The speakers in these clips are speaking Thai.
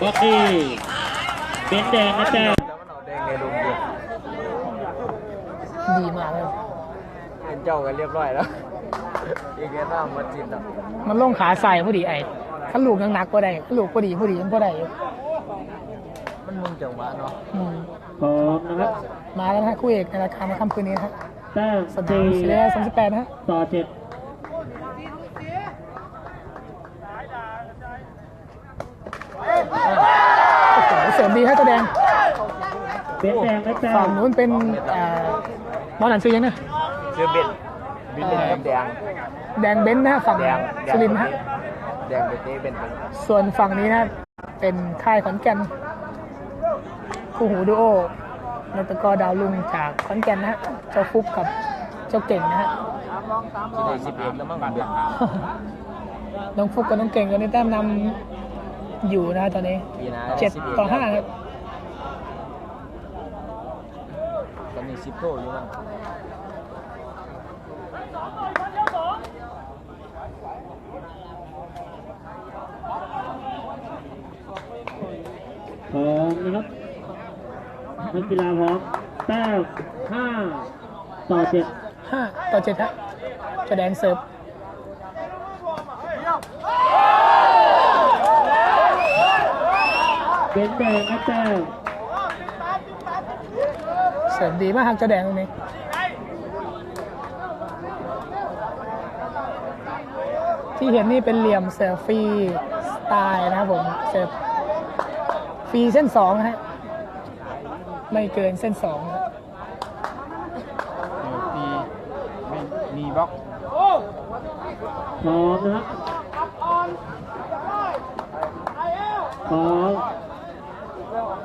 โอเคเป็นแดงนะแต้มแล้วมันเอาแดงในลมเดียวดีมากเลยเป็นเจ้ากันเรียบร้อยแล้วอีกแค่น้ำมาจินอะมันลงขาใส่พอดีไอ้ถ้าลูกยังหนักก็ได้ถ้าลูกพอดีพอดียังพอได้อยู่มันมึงจังหวะเนาะอืมพร้อมนะครับมาแล้วนะฮะคู่เอกในรายการในค่ำคืนนี้นะครับแต้มสนามสี่ศิริราชสามสิบแปดนะฮะต่อเจ็ด โอ้โหเสริมดีฮะตัวแดง เป็นแดงนะแต้ฝั่งมนู้นเป็นเอ่อมอนันซื้อยังนะเชื่อเบนบินเป็นแดง แดงเบนซ์นะฮะฝั่งแดง สุรินทร์นะฮะแดงเป็นเต้เป็นเป็น ส่วนฝั่งนี้นะเป็นค่ายขอนแก่นคู่หูดูโอนัตกรดาวลุงจากขอนแก่นนะฮะเจ้าฟุกกับเจ้าเก่งนะฮะ ที่ได้สิบเอ็ดแล้วมั้งเบียดน้องฟุกกับน้องเก่งตอนนี้แต้มนำอยู่นะฮะตอนนี้ปีหน้าเจ็ดต่อห้าครับ ตอ นนี้สิบโตอยู่มั้งพร้อมนะครับนักกีฬาพร้อมแต้มห้าต่อเจ็ดห้าต่อเจ็ดฮะเจะแดงเสิร์ฟเป็นแดงนะแต้มเสิร์ฟดีมากครับเจ้าแดงตรงนี้ที่เห็นนี่เป็นเหลี่ยมเสิร์ฟฟรีสไตล์นะครับผมเสิร์ฟฟรีเส้นสองฮะไม่เกินเส้นสองนะปีไม่มีบล็อกพร้อมนะครับพร้อม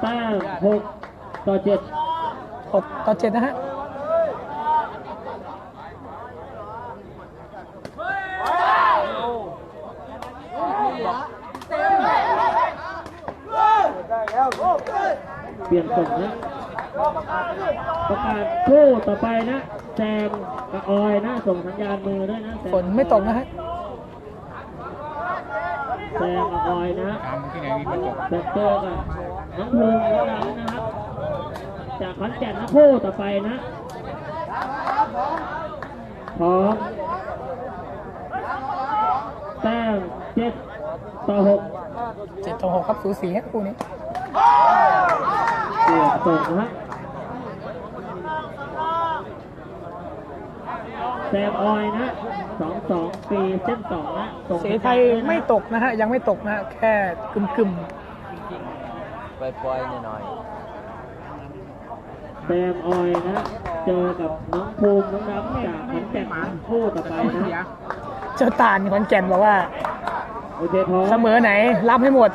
แต้มหกต่อเจ็ด ต่อเจ็ดนะฮะเปลี่ยนส่งนะประกาศคู่ต่อไปนะแซมกับออยนะส่งสัญญาณมือด้วยนะแซฝนไม่ตกนะฮะแซมกับออยนะตามที่ไหนมีมันตกแบบเจอกับน้องภูมิน้องดำนะครับ จากขอนแก่นนะคู่ต่อไปนะพร้อมแต้มเจ็ดต่อหกเจ็ดต่อหกครับสูสีฮะคู่นี้เปลี่ยนส่งนะฮะแซมออยนะสองสองปีเส้นสองนะส่งสีไทยไม่ตกนะฮะ ยังไม่ตกนะฮะ แค่กึมกึมปล่อยๆหน่อย แซมออยนะ เจอกับน้องภูมิน้องดำจากขอนแก่นนะคู่ต่อไปนะๆเจ้าตาลขอนแก่นบอกว่า โอเคพร้อมเสมอไหน รับให้หมด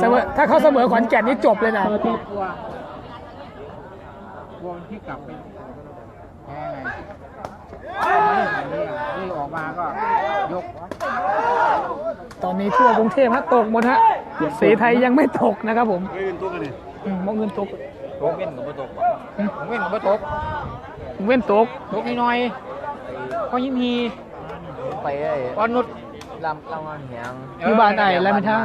เสมอถ้าเขาเสมอขอนแก่นนี่จบเลยนะต่อเจ็ดวงที่กลับไปแพ้ไงไม่แบบนี้อะนี่ออกมาก็ยก ตอนนี้ทั่วกรุงเทพฮะตกหมดฮะสีไทยยังไม่ตกนะครับผมไม่เป็นตัวกันนี่อืมมองเงินตก ๆโตเว้นกับบ่ตกอืมผมเว้นกับตกเว้นตกตกนิดหน่อยๆก็ยิ้มฮีไปไอ้ก้อนนุดลำลำงานเหียงอยู่บ้านไหนแล้วไม่เท่า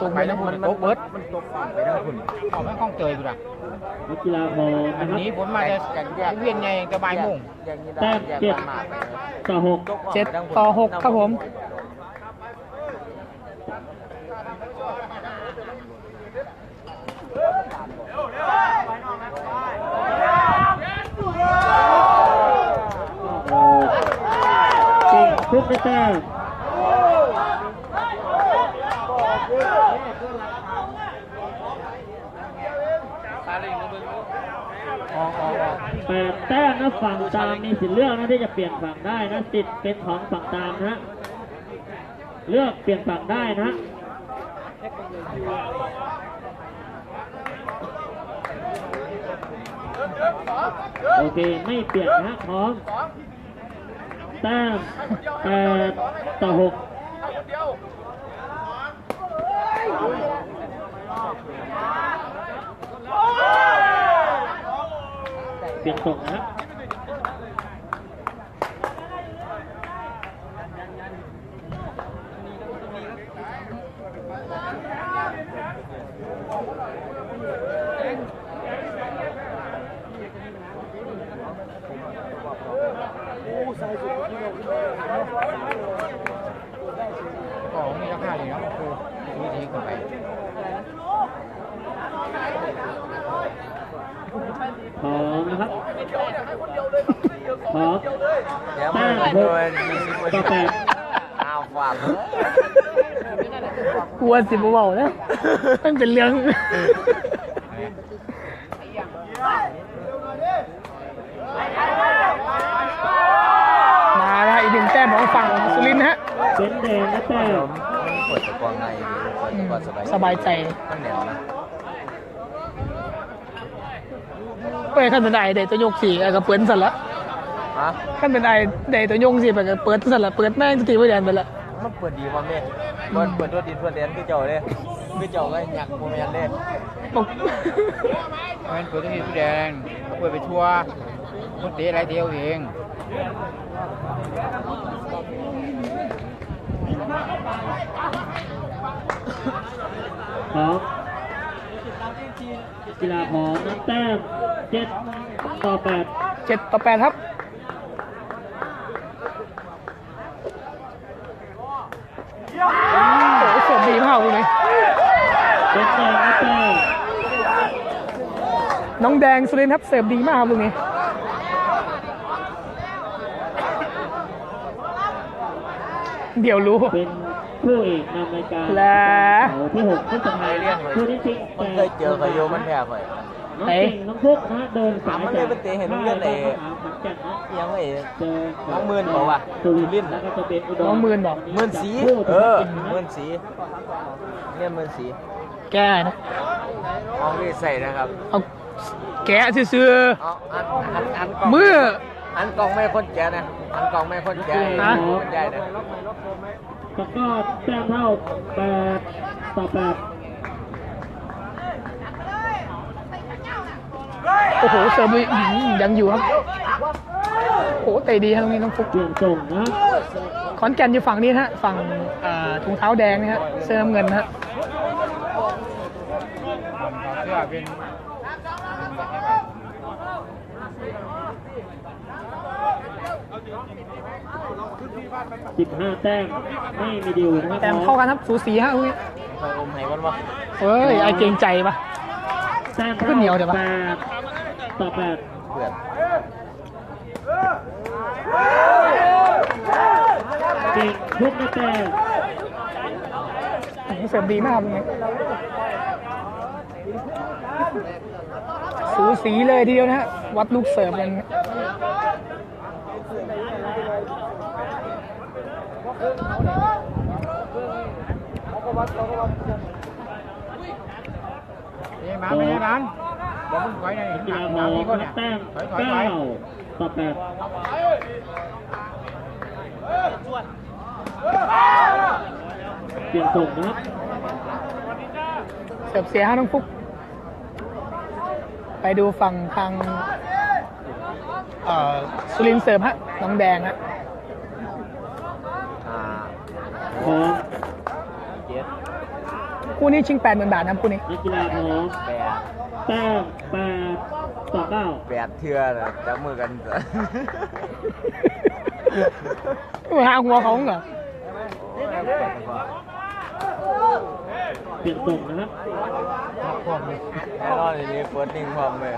ตกไปไปแล้แล้ววมันตกเบิร์ดมันตกไปทั้งคุณออกไม่คล่องเจยกูละนักกีฬาพร้อมอันนะครับนี้ผมมาจะเวียนไงกระบายโมุ่งแยกนี่ได้แต้มแยกเจ็ดบ้านมากไปเลยต่อหกเจ็ดต่อหกครับผม โอ้จริงทุก แต้มแปดแต้มนะฝั่งตามมีสิทธิ์เลือกนะที่จะเปลี่ยนฝั่งได้นะสิทธิ์เป็นของฝั่งตามนะเลือกเปลี่ยนฝั่งได้นะโอเค ไม่เปลี่ยนนะพร้อม แต้มแปดต่อหกเปลี่ยนส่งนะ ต่อไป พร้อมนะครับพร้อม เดี๋ยวมันไปโดนมีสิบคน ต่อแปด อ้าวฝากเลย กลัวสิบเบาๆนะมันเป็นเรื่อง มาแล้วฮะอีกหนึ่งแต้มของฝั่งสุรินทร์นะฮะเป็นแดงนะแต้มมันปวดตะกวางในดีปวดอืตะมกวางสบายสบายใจ มันแน่นนะเปิดขั้นเป็นไอเดตัวโยกสี่ไอ้ก็เปิดสั่นละฮะขั้นเป็นไอเดตัวโยกสี่ไปก็เปิดสั่นละเปิดแม่งสติไว้แดนไปละมันเปิดดีว่าแม่ เปิดเปิดตัวดินตัวเดนคือเจ้าเลยคือเจ้าก็อยากโมเมนเลยตกเอาเป็นเปิดที่ผู้แดงเขาเปิดไปทั่วคนเตะอะไรเดียวเองพร้อมกีฬาพร้อมน้ำแต้มเจ็ดต่อแปดเจ็ดต่อแปดครับ โอ้โหเสิร์ฟดีมากเลยเป็นแดงนะแต้มน้องแดงสุรินทร์ครับเสิร์ฟดีมากครับลูกนี้เดี๋ยวรู้ เป็นผู้เอกนำรายการและเสาร์ที่หกพฤษภาคมคู่ที่ชิง มันเคยเจอขยโยมันแพ้ข่อยน้อง เก่งน้องพุกนะเดินสายถามมันเลยมันเตะเห็นโรงเรียนไหนขอนแก่นนะยังไงเจอน้องหมื่นบอกว่าสุรินทร์แล้วก็จะเป็นอุดรน้องหมื่นบอกหมื่นสีคู่เออจริงๆหนะมื่นสีเนี่ยหมื่นสีแก้นะมองนี่ใส่นะครับเอาแกะซื่อเอาอันอันอันกล่องๆมืออันกล่องไม่คนแก่นะ อันกล่องไม่คนแก่ฮะคนใหญ่นะแล้วก็แต้มเท่าแปดต่อแปด โอ้โหเสิร์ฟดีอื้อหือยังอยู่ครับโอ้โหเตะดีครับตรงนี้น้องฟุกเปลี่ยนส่งนะขอนแก่นอยู่ฝั่งนี้นะฮะฝั่งอ่าถุงเท้าแดงนะฮะเสื้อน้ำเงินนะฮะเสื้อเป็นสิบห้าแต้มไม่มีดิวนะครับแต้มเข้ากันครับสูสีฮะอุ้ยคอยอมให้มันวะเฮ้ยไอเกรงใจปะแต้มขึ้นเหนียวเดี๋ยวปะแปด ต่อแปดเพื่อนเก่งทุกแต้มเสร์ฟดีมากครับตรงนี้สูสีเลยทีเดียวนะฮะ วัดลูกเสิร์ฟกันเอ้ยมาไม่ได้ร้าน บอกมึงถอยหน่อยกีฬาพตามอนี้ก็เนี่ยแต้มถอยถอยถเก้าอยต่อแปดเปลี่ยนส่งนะครับเสิร์ฟเสียฮะน้องฟุก ไปดูฝั่งทางเอ่อสุรินทร์เสิร์ฟฮะน้องแดงฮะคู่นี้ชิงแปดหมื่นบาทนะคู่นี้นักกีฬาพร้ แปดแต้มแปดต่อเก้าแปดเทือนะจับมือกันเถอะมาหาหัวเขาเหรอเปลี่ยนส่งนะครับ แน่นอนเลยเปิดนิ่งพร้อมเลย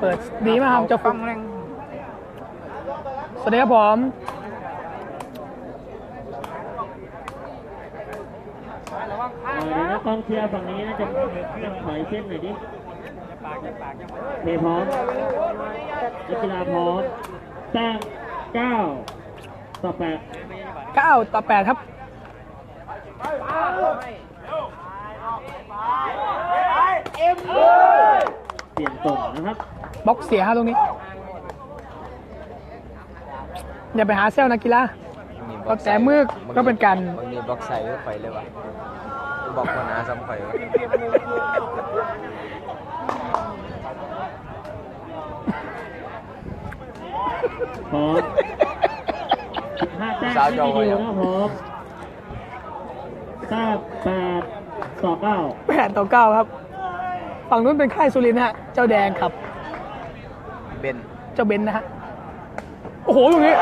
เปิดดีมากครับเจ้าฟุฟักงแรงสวัสดีครับผม เออเดี๋ยวนะกองเชียร์ฝั่งนี้น่าจะถอยเส้นหน่อยดิเพพร้อมนักกีฬาพร้อมแต้มเก้าต่อแปดเก้าต่อแปดครับเปลี่ยนส่งนะครับบล็อกเสียฮะตรงนี้ อย่าไปหาเซลนักกีฬาก็แต่มือก็เป็นการบางทีบล็อกใส่ก็ไปเลยวะ บอกคนอาซ้ำไปวะพร้อมสิบห้าแต้มไม่มีดิวนะพร้อมแต้มแปดต่อเก้าแปดต่อเก้าครับ ฝั่งนู้นเป็นค่ายสุรินทร์นะฮะ เจ้าแดงครับ เบน เจ้าเบนซ์นะฮะ โอ้โหตรงนี้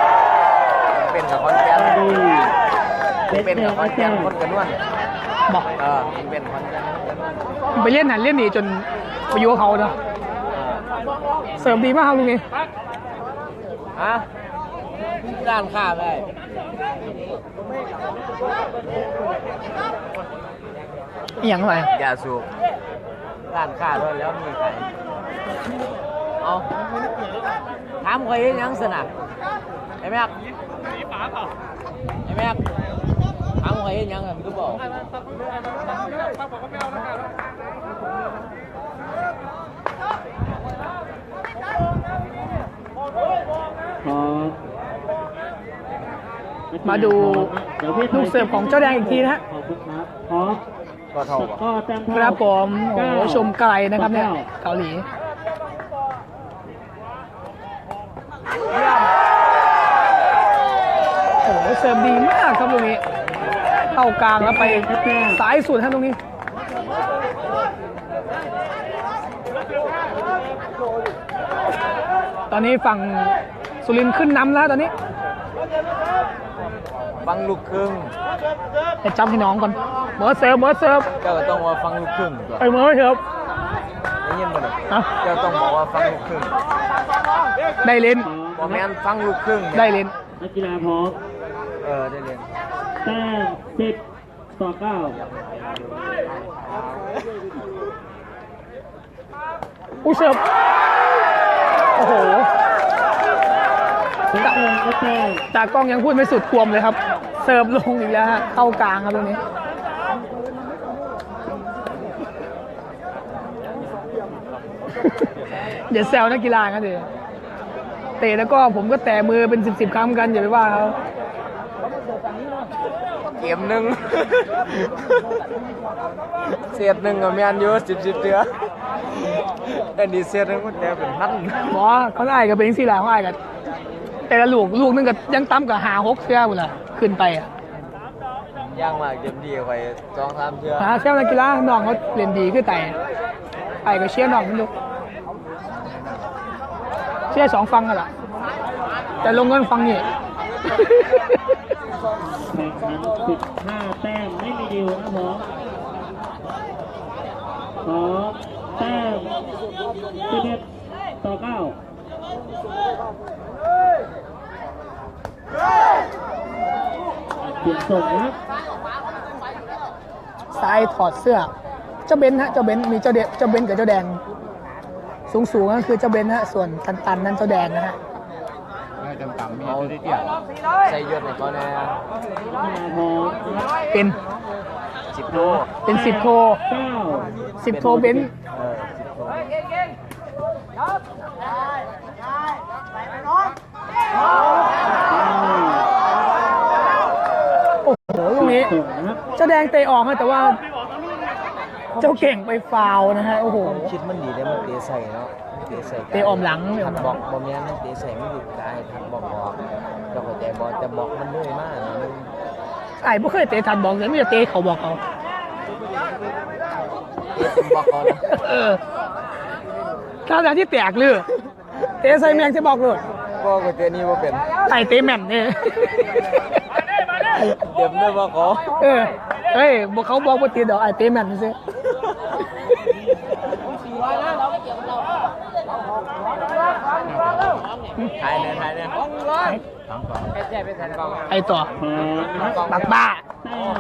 เป็นกับคอนแกนดีเป็นกับคอนแกนคนกันนวล บอกเออมันเป็นขอนแก่นไปเล่นหันเล่นดีจนไปอยู่กับเขาเนาะเออเสริมดีมากครับลุงนี่ฮะด้านข้ามได้อหย่างไรยาสูบร้านค้าด้วยแล้วมีใครเอาถามใครยังสนะไอ้แม็กไอ้แม็ก ถามใครยังอะพี่ก็บอกพอมาดูลูกเสิร์ฟของเจ้าแดงอีกทีนะฮะ ขอบคุณครับพอก็เท่าตะกร้อแต้มคเท่ารับผมโอ้โหชมไกลนะครับเนี่ยเกาหลีโอ้โหเสิร์ฟดีมากครับตรงนี้ เข้ากลางแล้วไปสายสุดฮะตรงนี้ตอนนี้ฝั่งสุรินทร์ขึ้นนำแล้วตอนนี้ ฟังลูกครึ่งไปจำให้น้องก่อนเมอเสิร์ฟเมอเสิร์ฟเจ้าก็ต้องว่าฟังลูกครึ่งก่อนไปเมอเสิร์ฟได้ยินบ่เนี่ยอะเจ้าต้องบอกว่าฟังลูกครึ่งได้เล่นบอกแม่นฟังลูกครึ่งได้เล่นนักกีฬาพร้อมเออได้เรียน แต้มสิบต่อเก้าอู้เสิร์ฟโอ้โห เป็นแต้มก็แต้มตากล้องยังพูดไม่สุดควมเลยครับ เสิร์ฟลงอีกแล้วฮะเข้ากลางครับตรงนี้ อย่าแซวนักกีฬากันดิเตะแล้วก็ผมก็แตะมือเป็นสิบสิบครั้งกันอย่าไปว่าเขา เกมหนึ่ง เศษหนึ่งกับแมนยูสิบสิบเตืออันนี้เศษหนึ่งมันแต่เป็นพันหมอเขาได้กับเป็นสี่หลาเขาได้กับแต่ละลูกลูกนึงก็ยังต่ำกับหาหกเสื้อหมดละขึ้นไปอะย่างมากเกมดีไปสองสามเทือหาเสื้อนักกีฬาน้องเขาเล่นดีขึ้นแต่ไอ้ก็เชียร์น้องมันลูกเชียร์สองฟังกันละแต่ลงเงินฟังนี่ แข่งขันสิบห้าแต้มไม่มีดิวนะพร้อมพร้อมแต้มสิบเอ็ดต่อเก้าเปลี่ยนส่งนะซ้ายถอดเสื้อ เจ้าเบนฮะ เจ้าเบนมีเจ้าเดเจ้าเบนกับเจ้าแดง สูงสูงๆก็คือเจ้าเบนฮะ ส่วนตันตันๆนั่นเจ้าแดงนะฮะ ไม่จำต่ำมีเอาตัวที่เตี้ยใส่ยศในก้อนแน่นักกีฬาพร้อมนะครับเป็นสิบโลเป็นสิบโทเก้าสิบโทเบนซ์เออสิบโลโอ้โหตรงนี้ส่งนะครับเจ้าแดงเตะออกฮะแต่ว่า เจ้าเก่งไปฟาวล์นะฮะโอ้โหความคิดมันดีได้มันเตะใส่เนาะเตะใส่เตะออมหลังทัดบอกบอมแม่นมันเตะใส่ไม่หยุดกายทัดบอกบอกเราเข้าใจบอลแต่บอกมันเลื่อยมากนะมันไอ้ไม่เคยเตะทันบอกเลยไม่จะเตะเขาบอกเขาเตะเป็นบอกก่อนเออถ้าแต่ที่แตกเลยเตะใส่แมงจะบอกเลยบอกก็เตะนี่ว่าเป็นไอ้เตะแม่นเนี่ยเต็มด้วยบอกเขาเออเฮ้ยบอกเขาบอกว่าตีดอกไอ้เตะแม่นซิ ถ่ายเนี่ยถ่ายเนี่ยสามสองแค่แจ้ไปแทนกองไอ้ต่อพร้อมนะครับบักบ้าแต้ม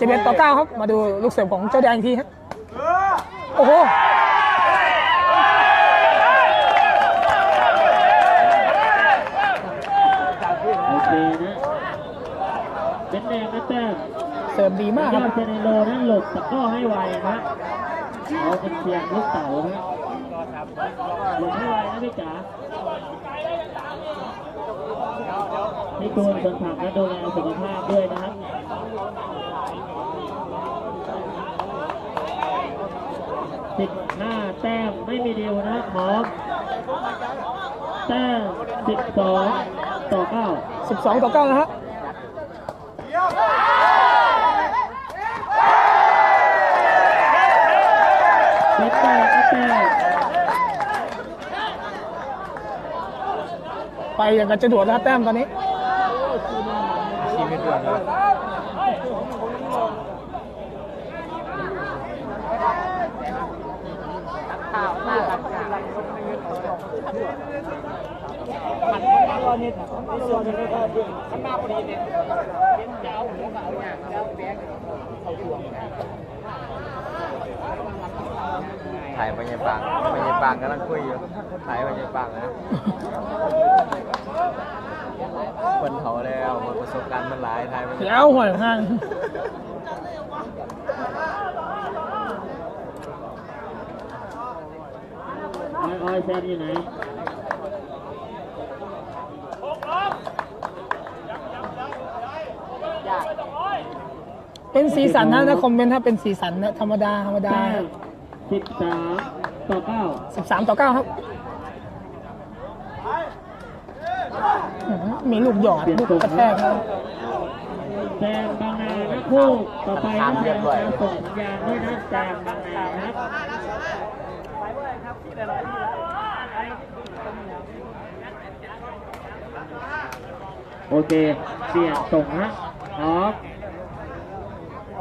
สิบเอ็ดต่อเก้า11ต่อ9ครับ มาดูลูกเสิร์ฟของเจ้าแดงอีกทีครับโอ้โหโอเคนะเป็นแดงนะแต้มเสิร์ฟดีมากยคอรับดเซเนโลนั้นหลบตะกร้อให้ไวนะเอาเป็นเสียงลูกเต๋านะ หลบให้ไวนะพี่จ๋าให้ตัวสวนผักและดูแลสุขภาพด้วยนะครับสิบห้าแต้มไม่มีดิวนะครับหมอแต้มสิบสองต่อเก้า12ต่อ9นะฮะ ไปอย่างกับจะด่วนแล้วคแต้มตอนนี้ชีดข่าวน่ารักจังตอนนี้นส่วนนี้ก็คืางหน้าพอดีเนี่ยเป็นเจ้าหัวขาวเนี่ยเจ้าแบงค์เขาดวงนะ ไปยังปังกำลังคุยอยู่ ถ่ายไปยังปังนะคนเขาแล้วมันประสบการณ์มันหลายถ่ายไปยังแล้วหัวข้างอ้อยอ้อยแซมอยู่ไหนเป็นสีสันนะถ้าคอมเมนต์ถ้าเป็นสีสันนะธรรมดาธรรมดาแต้ม สิบสามต่อเก้า13ต่อ9ครับอื้อหือมีลูกหยอดลูกกระแทกครับแซมบางนานะคู่ต่อไปนะแซมบางนาส่งสัญญาณด้วยนะแซมบางนานะครับโอเคเปลี่ยนส่งนะออก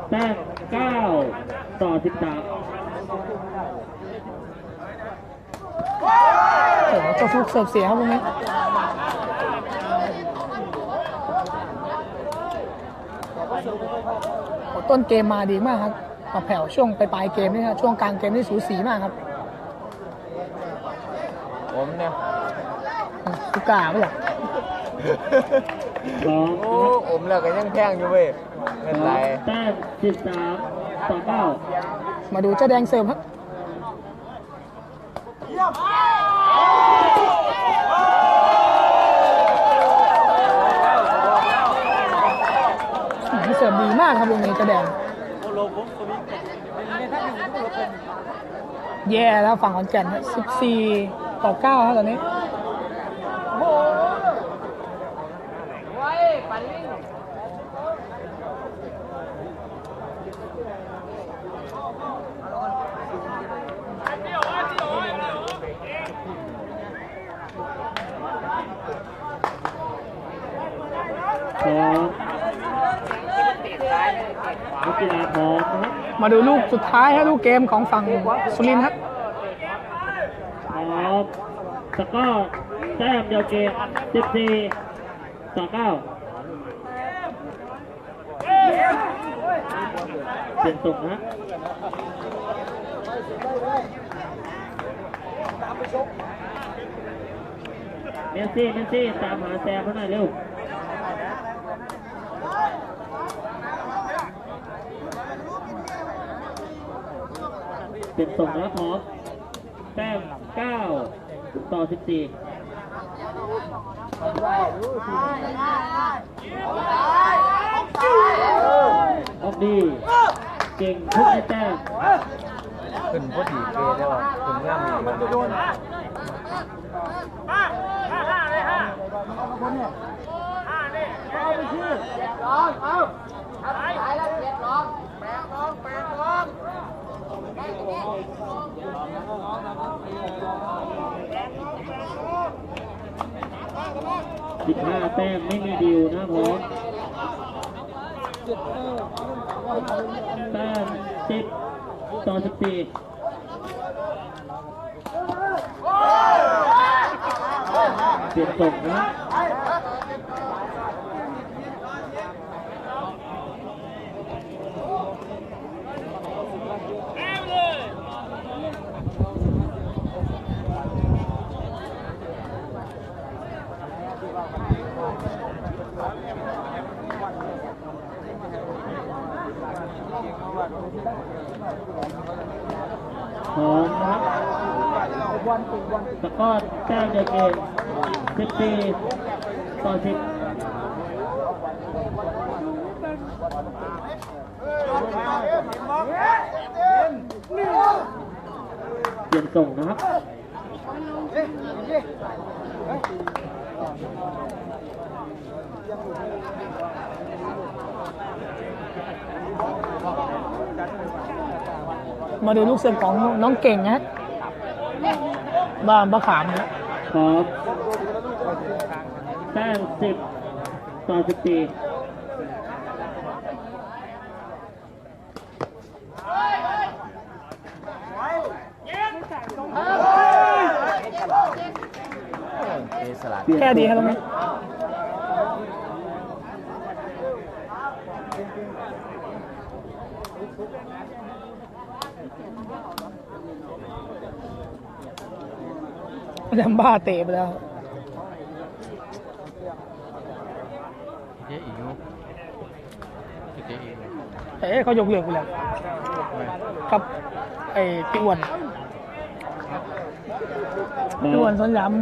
แต้ม เก้าต่อสิบสามโอ้โหเจ้าฟุกเสิร์ฟเสียครับตรงนี้โอ้ต้นเกมมาดีมากครับมาแผ่วช่วงปลายๆเกมนี่ครับช่วงกลางเกมนี่สูสีมากครับ ผมเนี่ยอืมลูกกาไม่หรอ สองโอ้ผมแล้วก็ยังแพงอยู่เว้ยไม่เป็นไรแต้มสิบสามต่อเก้ามาดูเจ้าแดงเสิร์ฟครับอืมเสิร์ฟดีมากครับตรงนี้เจ้าแดงแย่แล้วฝั่งขอนแก่นครับ14 ต่อ9ครับตอนนี้ สองนักกีฬาพร้อมนะครับ มาดูลูกสุดท้ายครับลูกเกมของฝั่งสุรินทร์ครับพร้อมสกอร์แต้มเดียวเกมสิบสี่ต่อเก้าเปลี่ยนส่งนะเมสซี่เมสซี่ตามหาแซมเขาหน่อยเร็ว เป็นส่งแล้วพร้อมแต้ม9ต่อ14ออกดีเก่งทุกแต้มขึ้นพอดีเกยได้ว่ะขึ้นง่ามอีกมันโดน 15 แต้มไม่มีดิวนะพร้อมแต้ม10 ต่อ 14เปลี่ยนตกนะ พร้อมนะครับตะกร้อแต้มเดียวเกม14ต่อ10เปลี่ยนส่งนะครับ มาดูลูกเสือของน้องเก่งนะบ้านบะขามนะขอแต้มสิบต่อสิบสี่แค่ดีครับตรงนี้ ลมบ้าเตะไปแล้วเจ๊อีกนุ๊กเจ๊อีกเอ้ยเขายกเลิกไปแล้วกับไอ้พี่อ้วนพี่อ้วนสวนยาม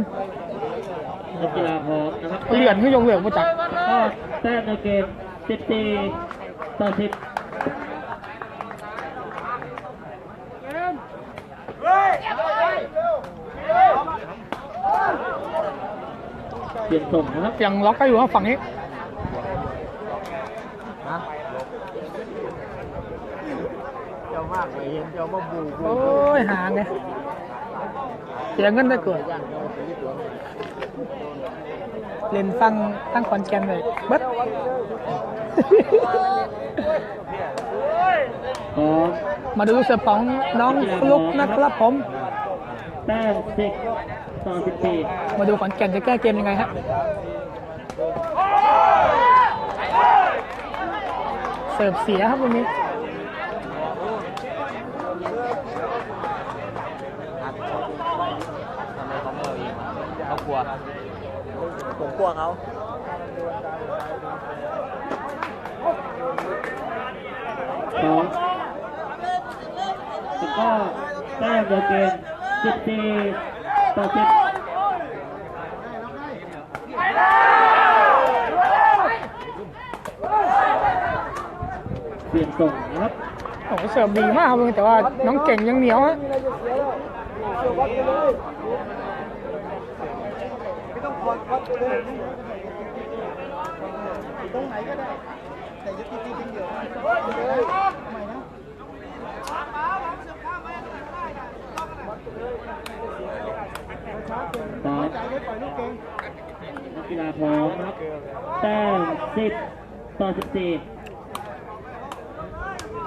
นักกีฬาพร้อมนะครับเลื่อนเขายกเลิกมาจากก็แต้มในเกม14ต่อ10 เปลี่ยนส่งนะครับยังล็อกก็อยู่ข้างฝั่งนี้ฮะเจ้ามากเลยเห็นเจ้ามาบูบูโอ้ยห่างไงเสียเงินได้เกิดเล่นฟังตั้งคอนแกนเลยเบิดพร้อมมาดูลูกเสือของน้องฟลุกนะครับผมแต้ม10 ต่อ14 มาดูขอนแก่นจะแก้เกมยังไงฮะเสิร์ฟเสียครับตรงนี้ทำไมเขาไม่เอาเองเขากลัวผมกลัวเขาสองแล้วก็แต้มในเกม14 เปลี่ยนส่งนะครับโอ้เสิร์ฟดีมากครับลุงแต่ว่าน้องเก่งยังเหนียวฮะไม่ต้องควนควนเลยตรงไหนก็ได้ แต่ยึดที่จริงเดี๋ยวใม่นะ กกีฬาพร้อมครับแต้มสิบต่อสิบสี่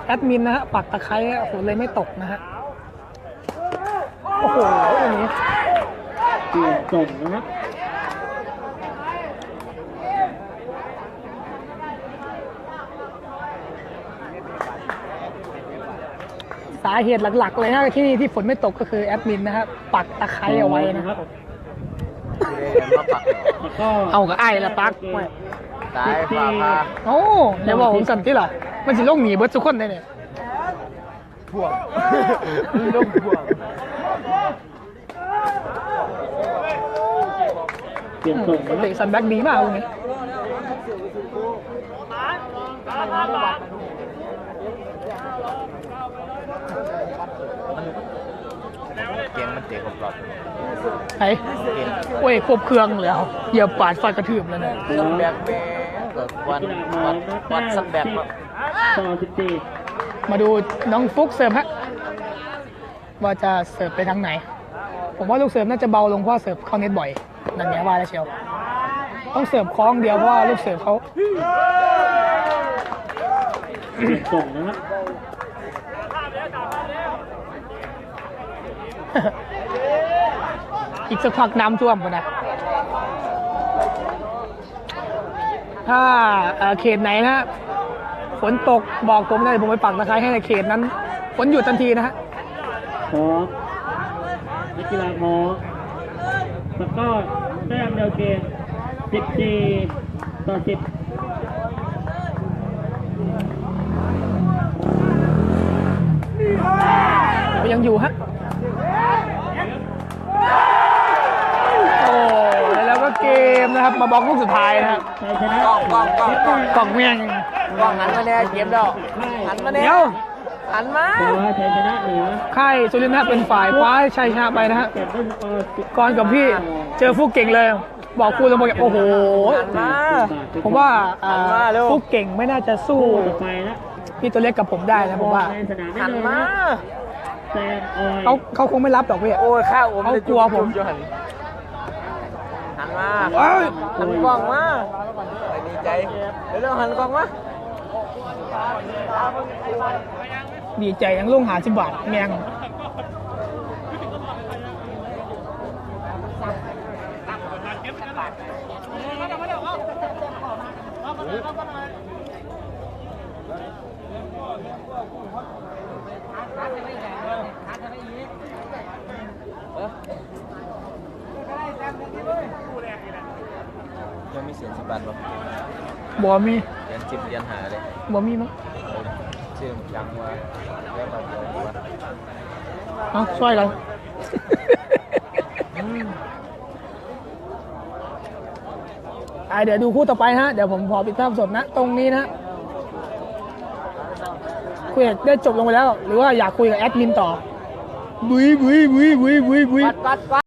แอดมินนะฮะปักตะไคร้โอ้โหเลยไม่ตกนะฮะโอ้โหอันนี้เปลี่ยนส่งนะครับาเหตุหลัก ๆ เลยนะที่ที่ฝนไม่ตกก็คือแอดมินนะฮะปักตะไคร้เอาไว้นะครับมาปักแล้วก็เอากับไอ้ละปักไว้ตายฟ้าพาโอ้เดี๋ยวบอกผมสั่นที่ล่ะมันสิลงหนีเบิร์ดทุกคนได้เนี่ยพ่วงลูกพ่วงเปลี่ยนส่งนะคเตะรับซันแบ็กดีมากตรง เก่งมันเตะกับเราไอ้โอ้ยควบเครื่องแล้วเหยียบปาดฟาดกระทืบแล้วนะสันแบกแม่เกิดวันนักกีฬาพร้อวัมนนะวัแต้นมสันแบกสิบมาต่อสิบสี่มาดูน้องฟุกเสิร์ฟฮะว่าจะเสิร์ฟไปทางไหน ผมว่าลูกเสิร์ฟน่าจะเบาลงเพราะเสิร์ฟเข้าเน็ตบ่อยนั่นไงว่าแล้วเชียวต้องเสิร์ฟคล้องเดียวเพราะว่าลูกเสิร์ฟเขาเปลี่ยนส่งนะครับ อีกสักพักน้ำท่วมปะนะถ้าเอ่อเขตไหนนะฮะฝนตกบอกผมเลยผมไปปักตะไคร้ให้ในเขตนั้นฝนหยุดทันทีนะฮะพร้อมนักกีฬาพร้อมแล้วก็แต้มเดียวเกมสิบสี่ต่อสิบยังอยู่ฮะ มนะครับมาบล็อกลูกสุดท้ายนะครับชัยชนะกล้องกล้องกล้องกล้องกล่องเมียงกล้องหันมาแน่เกมแล้วหันมาแน่เดี๋ยวหันมาถือว่าชัยชนะเหนือค่ายสุรินทร์นะฮะเป็นฝ่ายคว้าชัยชนะไปนะฮะเก็บด้วยสกอร์สิบก่อนกับพี่เจอฟุกเก่งเลย บอกครูสมบูรณ์โอ้โห หันมาผมว่าอ่าหันมาเร็วฟุกเก่งไม่น่าจะสู้คู่ต่อไปนะพี่ตัวเล็กกับผมได้นะผมว่า ในสนามหันแน่นอนมานะแซมออยเขาเขาคงไม่รับหรอกพี่ โอ้ยข้าวอมเขากลัวผมจุ๊บๆหันหัน มาหันกล้องมาดีใจเร็วๆหันกล้องมาดีใจยังลุงหาสิบบาทแมงเออ ยังมีเสียงสิบันบ่บ่มีเรียนจิบเรียนหาเลยบ่มีมั้งชื่อยังว่าแล้วก็เดี๋ยวดูว่าเอาช่วยกันอะเดี๋ยวดูคู่ต่อไปฮะ เดี๋ยวผมขอปิดภาพสดนะ ตรงนี้นะคุยได้จบลงไปแล้ว หรือว่าอยากคุยกับแอดมินต่อบุยบุยบุยบุยบุยบุยปัดปัดปัด